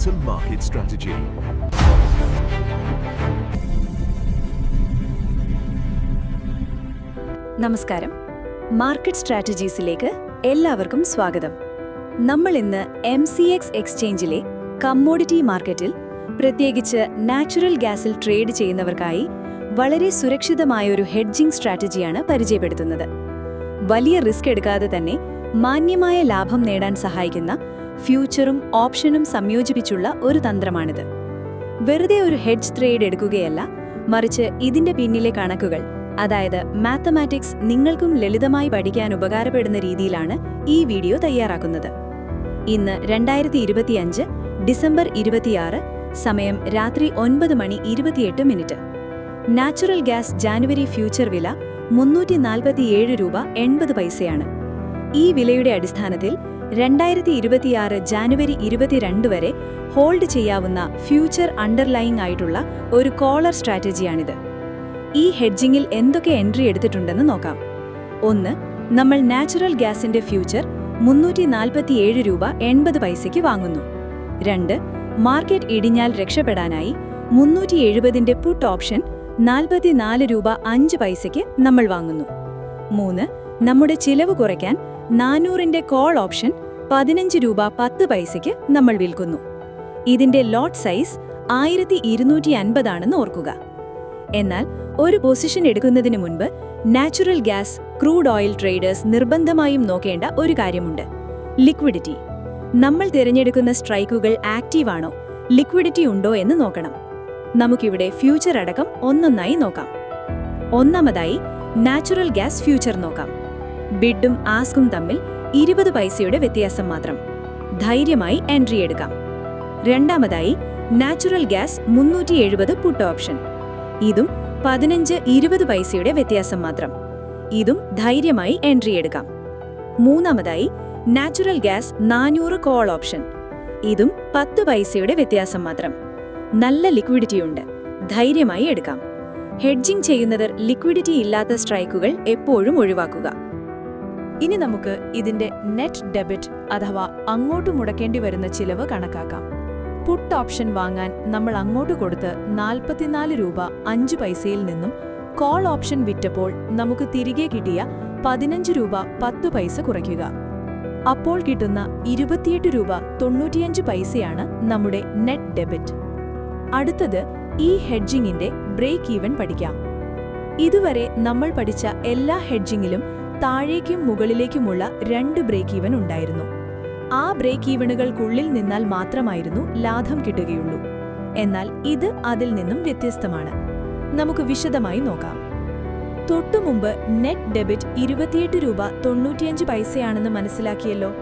Total Market Strategy. നമസ്കാരം. Market സ്ട്രാറ്റജീസിലേക്ക് എല്ലാവർക്കും സ്വാഗതം. നമ്മൾ ഇന്ന് എം സി എക്സ് എക്സ്ചേഞ്ചിലെ കമ്മോഡിറ്റി മാർക്കറ്റിൽ പ്രത്യേകിച്ച് നാച്ചുറൽ ഗ്യാസിൽ ട്രേഡ് ചെയ്യുന്നവർക്കായി വളരെ സുരക്ഷിതമായ ഒരു ഹെഡ്ജിംഗ് സ്ട്രാറ്റജിയാണ് പരിചയപ്പെടുത്തുന്നത്. വലിയ റിസ്ക് എടുക്കാതെ തന്നെ മാന്യമായ ലാഭം നേടാൻ സഹായിക്കുന്ന ഫ്യൂച്ചറും ഓപ്ഷനും സംയോജിപ്പിച്ചുള്ള ഒരു തന്ത്രമാണിത്. വെറുതെ ഒരു ഹെഡ്ജ് ട്രേഡ് എടുക്കുകയല്ല മറിച്ച് ഇതിന്റെ പിന്നിലെ കണക്കുകൾ അതായത് മാത്തമാറ്റിക്സ് നിങ്ങൾക്കും ലളിതമായി പഠിക്കാൻ ഉപകാരപ്പെടുന്ന രീതിയിലാണ് ഈ വീഡിയോ തയ്യാറാക്കുന്നത്. ഇന്ന് രണ്ടായിരത്തി ഇരുപത്തിയഞ്ച് ഡിസംബർ ഇരുപത്തിയാറ് സമയം രാത്രി ഒൻപത് മണി ഇരുപത്തിയെട്ട് minute. Natural gas January future വില മുന്നൂറ്റി നാൽപ്പത്തിയേഴ് രൂപ എൺപത് പൈസയാണ്. ഈ വിലയുടെ അടിസ്ഥാനത്തിൽ രണ്ടായിരത്തി ഇരുപത്തിയാറ് ജാനുവരി ഇരുപത്തിരണ്ട് വരെ ഹോൾഡ് ചെയ്യാവുന്ന ഫ്യൂച്ചർ അണ്ടർലൈങ് ആയിട്ടുള്ള ഒരു കോളർ സ്ട്രാറ്റജിയാണിത്. ഈ ഹെഡ്ജിങ്ങിൽ എന്തൊക്കെ എൻട്രി എടുത്തിട്ടുണ്ടെന്ന് നോക്കാം. ഒന്ന് നമ്മൾ നാച്ചുറൽ ഗ്യാസിന്റെ ഫ്യൂച്ചർ മുന്നൂറ്റി നാൽപ്പത്തിയേഴ് രൂപ എൺപത് പൈസയ്ക്ക് വാങ്ങുന്നു. രണ്ട് മാർക്കറ്റ് ഇടിഞ്ഞാൽ രക്ഷപ്പെടാനായി മുന്നൂറ്റി എഴുപതിന്റെ പുട്ട് ഓപ്ഷൻ നാൽപ്പത്തിനാല് രൂപ അഞ്ച് പൈസയ്ക്ക് നമ്മൾ വാങ്ങുന്നു. മൂന്ന് നമ്മുടെ ചിലവ് കുറയ്ക്കാൻ നാനൂറിന്റെ കോൾ ഓപ്ഷൻ പതിനഞ്ച് രൂപ പത്ത് പൈസയ്ക്ക് നമ്മൾ വിൽക്കുന്നു. ഇതിന്റെ ലോട്ട് സൈസ് ആയിരത്തി ഇരുന്നൂറ്റി അൻപതാണെന്ന് ഓർക്കുക. എന്നാൽ ഒരു പൊസിഷൻ എടുക്കുന്നതിന് മുൻപ് natural gas crude oil traders നിർബന്ധമായും നോക്കേണ്ട ഒരു കാര്യമുണ്ട്. ലിക്വിഡിറ്റി നമ്മൾ തിരഞ്ഞെടുക്കുന്ന സ്ട്രൈക്കുകൾ ആക്റ്റീവാണോ ലിക്വിഡിറ്റി ഉണ്ടോ എന്ന് നോക്കണം. നമുക്കിവിടെ ഫ്യൂച്ചർ അടക്കം ഒന്നൊന്നായി നോക്കാം. ഒന്നാമതായി നാച്ചുറൽ ഗ്യാസ് ഫ്യൂച്ചർ നോക്കാം. ബിഡും ആസ്കും തമ്മിൽ ഇരുപത് പൈസയുടെ വ്യത്യാസം മാത്രം. ധൈര്യമായി എൻട്രി എടുക്കാം. രണ്ടാമതായി നാച്ചുറൽ ഗ്യാസ് മുന്നൂറ്റി എഴുപത് പുട്ട് ഓപ്ഷൻ. ഇതും പതിനഞ്ച് ഇരുപത് പൈസയുടെ വ്യത്യാസം മാത്രം. ഇതും ധൈര്യമായി എൻട്രി എടുക്കാം. മൂന്നാമതായി നാച്ചുറൽ ഗ്യാസ് നാനൂറ് കോൾ ഓപ്ഷൻ. ഇതും പത്ത് പൈസയുടെ വ്യത്യാസം മാത്രം. നല്ല ലിക്വിഡിറ്റി ഉണ്ട്. ധൈര്യമായി എടുക്കാം. ഹെഡ്ജിംഗ് ചെയ്യുന്നവർ ലിക്വിഡിറ്റി ഇല്ലാത്ത സ്ട്രൈക്കുകൾ എപ്പോഴും ഒഴിവാക്കുക. ഇനി നമുക്ക് ഇതിന്റെ നെറ്റ് ഡെബിറ്റ് അഥവാ അങ്ങോട്ട് മുടക്കേണ്ടി വരുന്ന ചിലവ് കണക്കാക്കാം. പുട്ട് ഓപ്ഷൻ വാങ്ങാൻ നമ്മൾ അങ്ങോട്ട് കൊടുത്ത് നാൽപ്പത്തിനാല് രൂപ അഞ്ച് പൈസയിൽ നിന്നും കോൾ ഓപ്ഷൻ വിറ്റപ്പോൾ നമുക്ക് തിരികെ കിട്ടിയ പതിനഞ്ച് രൂപ പത്ത് പൈസ കുറയ്ക്കുക. അപ്പോൾ കിട്ടുന്ന ഇരുപത്തിയെട്ട് രൂപ തൊണ്ണൂറ്റിയഞ്ച് പൈസയാണ് നമ്മുടെ നെറ്റ് ഡെബിറ്റ് അടുത്തത് ഈ ഹെഡ്ജിങ്ങിന്റെ ബ്രേക്ക് ഈവൻ പഠിക്കാം. ഇതുവരെ നമ്മൾ പഠിച്ച എല്ലാ ഹെഡ്ജിങ്ങിലും താഴേക്കും മുകളിലേക്കുമുള്ള രണ്ട് ബ്രേക്ക് ഈവൻ ഉണ്ടായിരുന്നു. ആ ബ്രേക്ക് ഈവനുകൾക്കുള്ളിൽ നിന്നാൽ മാത്രമായിരുന്നു ലാഭം കിട്ടുകയുള്ളൂ. എന്നാൽ ഇത് അതിൽ നിന്നും വ്യത്യസ്തമാണ്. നമുക്ക് വിശദമായി നോക്കാം. തൊട്ടുമുമ്പ് നെറ്റ് ഡെബിറ്റ് ഇരുപത്തിയെട്ട് രൂപ തൊണ്ണൂറ്റിയഞ്ച് പൈസയാണെന്ന് മനസ്സിലാക്കിയല്ലോ.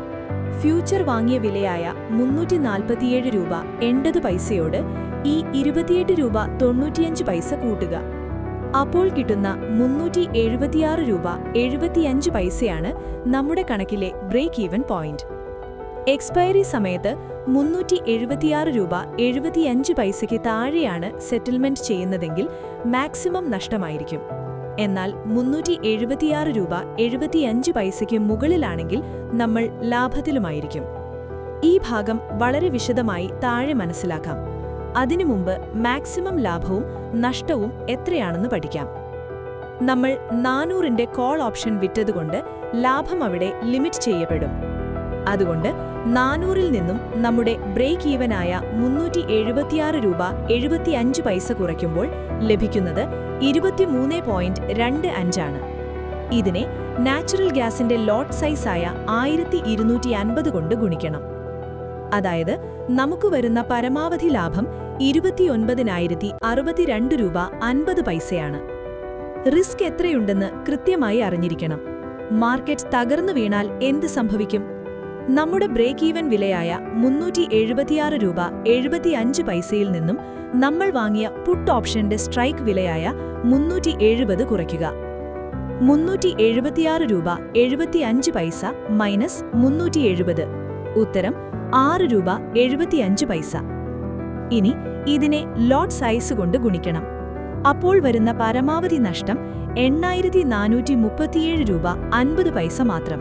ഫ്യൂച്ചർ വാങ്ങിയ വിലയായ മുന്നൂറ്റി നാൽപ്പത്തിയേഴ് രൂപ എൺപത് പൈസയോട് ഈ ഇരുപത്തിയെട്ട് രൂപ തൊണ്ണൂറ്റിയഞ്ച് പൈസ കൂട്ടുക. അപ്പോൾ കിട്ടുന്ന മുന്നൂറ്റി എഴുപത്തിയാറ് രൂപ എഴുപത്തിയഞ്ച് പൈസയാണ് നമ്മുടെ കണക്കിലെ ബ്രേക്ക് ഈവൻ പോയിന്റ് എക്സ്പയറി സമയത്ത് മുന്നൂറ്റി എഴുപത്തിയാറ് രൂപ എഴുപത്തിയഞ്ച് പൈസയ്ക്ക് താഴെയാണ് സെറ്റിൽമെന്റ് ചെയ്യുന്നതെങ്കിൽ മാക്സിമം നഷ്ടമായിരിക്കും. എന്നാൽ മുന്നൂറ്റി എഴുപത്തിയാറ് രൂപ എഴുപത്തിയഞ്ച് പൈസയ്ക്ക് മുകളിലാണെങ്കിൽ നമ്മൾ ലാഭത്തിലുമായിരിക്കും. ഈ ഭാഗം വളരെ വിശദമായി താഴെ മനസ്സിലാക്കാം. അതിനു മുമ്പ് മാക്സിമം ലാഭവും നഷ്ടവും എത്രയാണെന്ന് പഠിക്കാം. നമ്മൾ നാനൂറിന്റെ കോൾ ഓപ്ഷൻ വിറ്റതുകൊണ്ട് ലാഭം അവിടെ ലിമിറ്റ് ചെയ്യപ്പെടും. അതുകൊണ്ട് നാനൂറിൽ നിന്നും നമ്മുടെ ബ്രേക്ക് ഈവനായ മുന്നൂറ്റി എഴുപത്തിയാറ് രൂപ എഴുപത്തിയഞ്ച് പൈസ കുറയ്ക്കുമ്പോൾ ലഭിക്കുന്നത് ഇരുപത്തിമൂന്ന് പോയിന്റ് രണ്ട് അഞ്ചാണ് ഇതിനെ നാച്ചുറൽ ഗ്യാസിന്റെ ലോട്ട് സൈസായ ആയിരത്തി ഇരുന്നൂറ്റി അൻപത് കൊണ്ട് ഗുണിക്കണം. അതായത് നമുക്ക് വരുന്ന പരമാവധി ലാഭം ഇരുപത്തിയൊൻപതിനായിരത്തി അറുപത്തിരണ്ട് രൂപ അൻപത് പൈസയാണ്. റിസ്ക് എത്രയുണ്ടെന്ന് കൃത്യമായി അറിഞ്ഞിരിക്കണം. മാർക്കറ്റ് തകർന്നു വീണാൽ എന്ത് സംഭവിക്കും? നമ്മുടെ ബ്രേക്ക് ഈവൻ വിലയായ മുന്നൂറ്റി എഴുപത്തിയാറ് രൂപ എഴുപത്തിയഞ്ച് പൈസയിൽ നിന്നും നമ്മൾ വാങ്ങിയ പുട്ട് ഓപ്ഷന്റെ സ്ട്രൈക്ക് വിലയായ മുന്നൂറ്റി എഴുപത് കുറയ്ക്കുക. മുന്നൂറ്റി എഴുപത്തിയാറ് രൂപ എഴുപത്തിയഞ്ച് പൈസ മൈനസ് മുന്നൂറ്റി എഴുപത് ഉത്തരം ആറ് രൂപ എഴുപത്തിയഞ്ച് പൈസ. ഇനി ഇതിനെ ലോട്ട് സൈസ് കൊണ്ട് ഗുണിക്കണം. അപ്പോൾ വരുന്ന പരമാവധി നഷ്ടം എണ്ണായിരത്തി നാനൂറ്റി മുപ്പത്തിയേഴ് രൂപ അൻപത് പൈസ മാത്രം.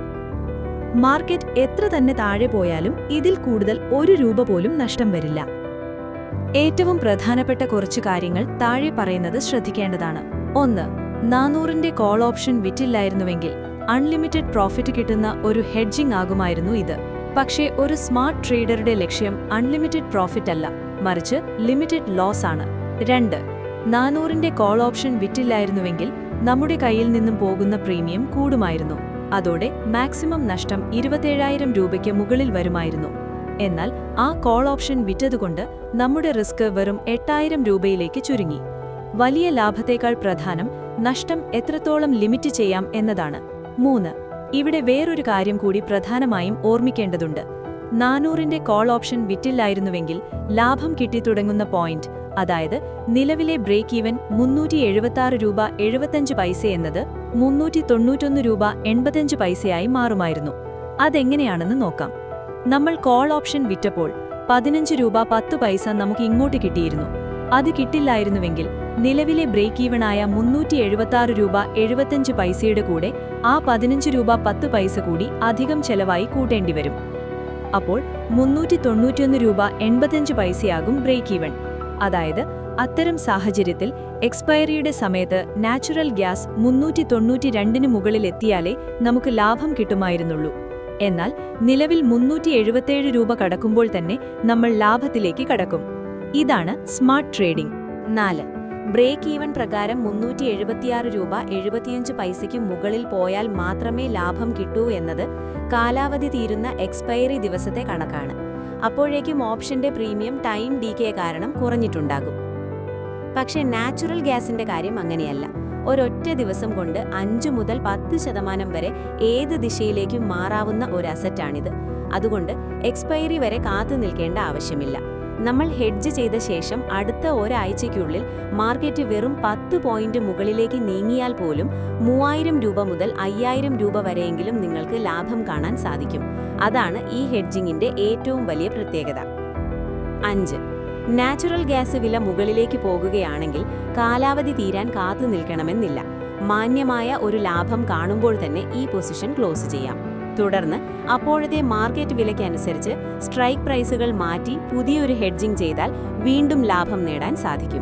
മാർക്കറ്റ് എത്ര തന്നെ താഴെ പോയാലും ഇതിൽ കൂടുതൽ ഒരു രൂപ പോലും നഷ്ടം വരില്ല. ഏറ്റവും പ്രധാനപ്പെട്ട കുറച്ച് കാര്യങ്ങൾ താഴെ പറയുന്നത് ശ്രദ്ധിക്കേണ്ടതാണ്. ഒന്ന് നാനൂറിന്റെ കോൾ ഓപ്ഷൻ വിറ്റില്ലായിരുന്നുവെങ്കിൽ അൺലിമിറ്റഡ് പ്രോഫിറ്റ് കിട്ടുന്ന ഒരു ഹെഡ്ജിംഗ് ആകുമായിരുന്നു ഇത്. പക്ഷേ ഒരു സ്മാർട്ട് ട്രേഡറുടെ ലക്ഷ്യം അൺലിമിറ്റഡ് പ്രോഫിറ്റ് അല്ല മറിച്ച് ലിമിറ്റഡ് ലോസ് ആണ്. രണ്ട് നാനൂറിന്റെ കോൾ ഓപ്ഷൻ വിറ്റില്ലായിരുന്നുവെങ്കിൽ നമ്മുടെ കയ്യിൽ നിന്നും പോകുന്ന പ്രീമിയം കൂടുമായിരുന്നു. അതോടെ മാക്സിമം നഷ്ടം ഇരുപത്തേഴായിരം രൂപയ്ക്ക് മുകളിൽ വരുമായിരുന്നു. എന്നാൽ ആ കോൾ ഓപ്ഷൻ വിറ്റതുകൊണ്ട് നമ്മുടെ റിസ്ക് വെറും എട്ടായിരം രൂപയിലേക്ക് ചുരുങ്ങി. വലിയ ലാഭത്തേക്കാൾ പ്രധാനം നഷ്ടം എത്രത്തോളം ലിമിറ്റ് ചെയ്യാം എന്നതാണ്. മൂന്ന് ഇവിടെ വേറൊരു കാര്യം കൂടി പ്രധാനമായും ഓർമ്മിക്കേണ്ടതുണ്ട്. നാനൂറിന്റെ കോൾ ഓപ്ഷൻ വിറ്റില്ലായിരുന്നുവെങ്കിൽ ലാഭം കിട്ടിത്തുടങ്ങുന്ന പോയിന്റ് അതായത് നിലവിലെ ബ്രേക്ക് ഈവൻ മുന്നൂറ്റി എഴുപത്താറ് രൂപ എഴുപത്തഞ്ച് പൈസ എന്നത് മുന്നൂറ്റി തൊണ്ണൂറ്റൊന്ന് രൂപ എൺപത്തഞ്ച് പൈസയായി മാറുമായിരുന്നു. അതെങ്ങനെയാണെന്ന് നോക്കാം. നമ്മൾ കോൾ ഓപ്ഷൻ വിറ്റപ്പോൾ പതിനഞ്ച് രൂപ പത്ത് പൈസ നമുക്ക് ഇങ്ങോട്ട് കിട്ടിയിരുന്നു. അത് കിട്ടില്ലായിരുന്നുവെങ്കിൽ നിലവിലെ ബ്രേക്ക് ഈവണായ മുന്നൂറ്റി എഴുപത്താറ് രൂപ എഴുപത്തഞ്ച് പൈസയുടെ കൂടെ ആ പതിനഞ്ച് രൂപ പത്ത് പൈസ കൂടി അധികം ചെലവായി കൂട്ടേണ്ടി വരും. അപ്പോൾ മുന്നൂറ്റി തൊണ്ണൂറ്റിയൊന്ന് രൂപ എൺപത്തഞ്ച് പൈസയാകും ബ്രേക്ക് ഈവൺ അതായത് അത്തരം സാഹചര്യത്തിൽ എക്സ്പയറിയുടെ സമയത്ത് നാച്ചുറൽ ഗ്യാസ് മുന്നൂറ്റി തൊണ്ണൂറ്റി രണ്ടിന് മുകളിൽ എത്തിയാലേ നമുക്ക് ലാഭം കിട്ടുമായിരുന്നുള്ളൂ. എന്നാൽ നിലവിൽ മുന്നൂറ്റി എഴുപത്തേഴ് രൂപ കടക്കുമ്പോൾ തന്നെ നമ്മൾ ലാഭത്തിലേക്ക് കടക്കും. ഇതാണ് സ്മാർട്ട് ട്രേഡിംഗ്. നാല്. ബ്രേക്ക് ഈവൻ പ്രകാരം മുന്നൂറ്റി എഴുപത്തിയാറ് രൂപ എഴുപത്തിയഞ്ച് പൈസയ്ക്ക് മുകളിൽ പോയാൽ മാത്രമേ ലാഭം കിട്ടൂ എന്നത് കാലാവധി തീരുന്ന എക്സ്പയറി ദിവസത്തെ കണക്കാണ്. അപ്പോഴേക്കും ഓപ്ഷന്റെ പ്രീമിയം ടൈം ഡി കെ കാരണം കുറഞ്ഞിട്ടുണ്ടാകും. പക്ഷേ നാച്ചുറൽ ഗ്യാസിന്റെ കാര്യം അങ്ങനെയല്ല. ഒരൊറ്റ ദിവസം കൊണ്ട് അഞ്ചു മുതൽ പത്ത് ശതമാനം വരെ ഏത് ദിശയിലേക്കും മാറാവുന്ന ഒരു അസറ്റാണിത്. അതുകൊണ്ട് എക്സ്പയറി വരെ കാത്തു നിൽക്കേണ്ട ആവശ്യമില്ല. നമ്മൾ ഹെഡ്ജ് ചെയ്ത ശേഷം അടുത്ത ഒരാഴ്ചയ്ക്കുള്ളിൽ മാർക്കറ്റ് വെറും പത്ത് പോയിന്റ് മുകളിലേക്ക് നീങ്ങിയാൽ പോലും മൂവായിരം രൂപ മുതൽ അയ്യായിരം രൂപ വരെയെങ്കിലും നിങ്ങൾക്ക് ലാഭം കാണാൻ സാധിക്കും. അതാണ് ഈ ഹെഡ്ജിങ്ങിന്റെ ഏറ്റവും വലിയ പ്രത്യേകത. അഞ്ച്. നാച്ചുറൽ ഗ്യാസ് വില മുകളിലേക്ക് പോകുകയാണെങ്കിൽ കാലാവധി തീരാൻ കാത്തു നിൽക്കണമെന്നില്ല മാന്യമായ ഒരു ലാഭം കാണുമ്പോൾ തന്നെ ഈ പൊസിഷൻ ക്ലോസ് ചെയ്യാം. തുടർന്ന് അപ്പോഴത്തെ മാർക്കറ്റ് വിലയ്ക്കനുസരിച്ച് സ്ട്രൈക്ക് പ്രൈസുകൾ മാറ്റി പുതിയൊരു ഹെഡ്ജിംഗ് ചെയ്താൽ വീണ്ടും ലാഭം നേടാൻ സാധിക്കും.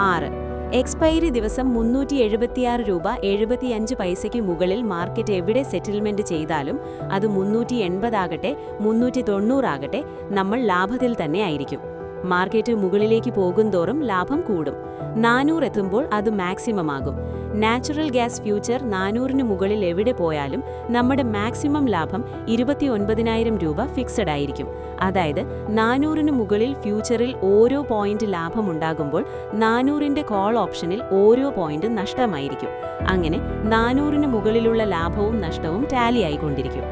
ആറ്. എക്സ്പയറി ദിവസം മുന്നൂറ്റി എഴുപത്തിയാറ് രൂപ എഴുപത്തിയഞ്ച് പൈസയ്ക്ക് മുകളിൽ മാർക്കറ്റ് എവിടെ സെറ്റിൽമെന്റ് ചെയ്താലും അത് മുന്നൂറ്റി എൺപതാകട്ടെ മുന്നൂറ്റി തൊണ്ണൂറാകട്ടെ നമ്മൾ ലാഭത്തിൽ തന്നെ ആയിരിക്കും. മാർക്കറ്റ് മുകളിലേക്ക് പോകുന്തോറും ലാഭം കൂടും. നാനൂറ് എത്തുമ്പോൾ അത് മാക്സിമം ആകും നാച്ചുറൽ ഗ്യാസ് ഫ്യൂച്ചർ നാനൂറിന് മുകളിൽ എവിടെ പോയാലും നമ്മുടെ മാക്സിമം ലാഭം ഇരുപത്തി ഒൻപതിനായിരം രൂപ ഫിക്സഡ് ആയിരിക്കും. അതായത് നാനൂറിന് മുകളിൽ ഫ്യൂച്ചറിൽ ഓരോ പോയിന്റ് ലാഭം ലാഭമുണ്ടാകുമ്പോൾ നാനൂറിന്റെ കോൾ ഓപ്ഷനിൽ ഓരോ പോയിന്റ് നഷ്ടമായിരിക്കും. അങ്ങനെ നാനൂറിന് മുകളിലുള്ള ലാഭവും നഷ്ടവും ടാലി ആയിക്കൊണ്ടിരിക്കും.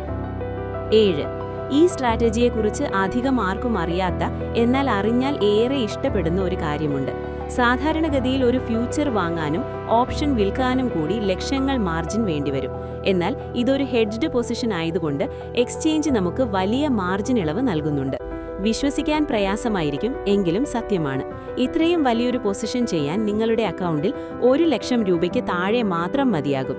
ഏഴ്. ഈ സ്ട്രാറ്റജിയെക്കുറിച്ച് അധികം ആർക്കും അറിയാത്ത എന്നാൽ അറിഞ്ഞാൽ ഏറെ ഇഷ്ടപ്പെടുന്ന ഒരു കാര്യമുണ്ട്. സാധാരണഗതിയിൽ ഒരു ഫ്യൂച്ചർ വാങ്ങാനും ഓപ്ഷൻ വിൽക്കാനും കൂടി ലക്ഷങ്ങൾ മാർജിൻ വേണ്ടിവരും. എന്നാൽ ഇതൊരു ഹെഡ്ജ്ഡ് പൊസിഷൻ ആയതുകൊണ്ട് എക്സ്ചേഞ്ച് നമുക്ക് വലിയ മാർജിൻ ഇളവ് നൽകുന്നുണ്ട്. വിശ്വസിക്കാൻ പ്രയാസമായിരിക്കും എങ്കിലും സത്യമാണ്. ഇത്രയും വലിയൊരു പൊസിഷൻ ചെയ്യാൻ നിങ്ങളുടെ അക്കൗണ്ടിൽ ഒരു ലക്ഷം രൂപയ്ക്ക് താഴെ മാത്രം മതിയാകും.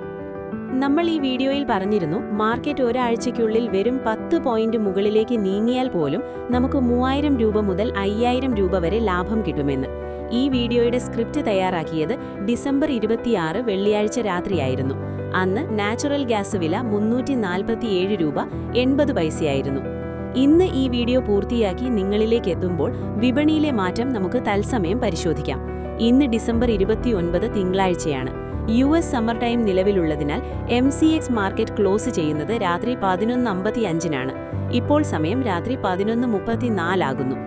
നമ്മൾ ഈ വീഡിയോയിൽ പറഞ്ഞിരുന്നു മാർക്കറ്റ് ഒരാഴ്ചയ്ക്കുള്ളിൽ വെറും പത്ത് പോയിന്റ് മുകളിലേക്ക് നീങ്ങിയാൽ പോലും നമുക്ക് മൂവായിരം രൂപ മുതൽ അയ്യായിരം രൂപ വരെ ലാഭം കിട്ടുമെന്ന്. ഈ വീഡിയോയുടെ സ്ക്രിപ്റ്റ് തയ്യാറാക്കിയത് ഡിസംബർ ഇരുപത്തിയാറ് വെള്ളിയാഴ്ച രാത്രിയായിരുന്നു. അന്ന് നാച്ചുറൽ ഗ്യാസ് വില മുന്നൂറ്റി നാൽപ്പത്തിയേഴ് രൂപ എൺപത് പൈസയായിരുന്നു. ഇന്ന് ഈ വീഡിയോ പൂർത്തിയാക്കി നിങ്ങളിലേക്ക് എത്തുമ്പോൾ വിപണിയിലെ മാറ്റം നമുക്ക് തത്സമയം പരിശോധിക്കാം. ഇന്ന് ഡിസംബർ ഇരുപത്തിയൊൻപത് തിങ്കളാഴ്ചയാണ്. U S summer time നിലവിലുള്ളതിനാൽ M C X market close ചെയ്യുന്നത് രാത്രി പതിനൊന്ന് അമ്പത്തി അഞ്ചിനാണ് ഇപ്പോൾ സമയം രാത്രി പതിനൊന്ന് മുപ്പത്തിനാലാകുന്നു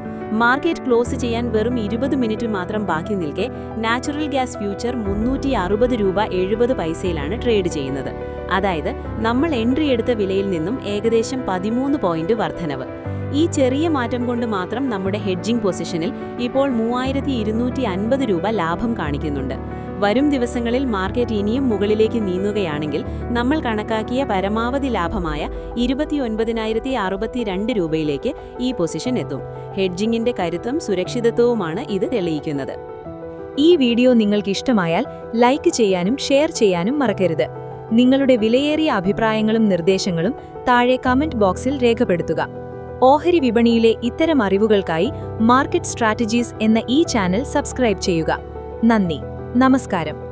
മാർക്കറ്റ് ക്ലോസ് ചെയ്യാൻ വെറും ഇരുപത് മിനിറ്റ് മാത്രം ബാക്കി നിൽക്കെ നാച്ചുറൽ ഗ്യാസ് ഫ്യൂച്ചർ മുന്നൂറ്റി അറുപത് രൂപ എഴുപത് പൈസയിലാണ് ട്രേഡ് ചെയ്യുന്നത്. അതായത് നമ്മൾ എൻട്രി എടുത്ത വിലയിൽ നിന്നും ഏകദേശം പതിമൂന്ന് പോയിന്റ് വർധനവ്. ഈ ചെറിയ മാറ്റം കൊണ്ട് മാത്രം നമ്മുടെ ഹെഡ്ജിംഗ് പൊസിഷനിൽ ഇപ്പോൾ മൂവായിരത്തി ഇരുന്നൂറ്റി അൻപത് രൂപ ലാഭം കാണിക്കുന്നുണ്ട്. വരും ദിവസങ്ങളിൽ മാർക്കറ്റ് ഇനിയും മുകളിലേക്ക് നീങ്ങുകയാണെങ്കിൽ നമ്മൾ കണക്കാക്കിയ പരമാവധി ലാഭമായ ഇരുപത്തിയൊൻപതിനായിരത്തി അറുപത്തിരണ്ട് രൂപയിലേക്ക് ഈ പൊസിഷൻ എത്തും. ഹെഡ്ജിങ്ങിന്റെ കരുത്തും സുരക്ഷിതത്വവുമാണ് ഇത് തെളിയിക്കുന്നത്. ഈ വീഡിയോ നിങ്ങൾക്ക് ഇഷ്ടമായാൽ ലൈക്ക് ചെയ്യാനും ഷെയർ ചെയ്യാനും മറക്കരുത്. നിങ്ങളുടെ വിലയേറിയ അഭിപ്രായങ്ങളും നിർദ്ദേശങ്ങളും താഴെ കമന്റ് ബോക്സിൽ രേഖപ്പെടുത്തുക. ഓഹരി വിപണിയിലെ ഇത്തരം അറിവുകൾക്കായി മാർക്കറ്റ് സ്ട്രാറ്റജീസ് എന്ന ഈ ചാനൽ സബ്സ്ക്രൈബ് ചെയ്യുക. നന്ദി. നമസ്കാരം.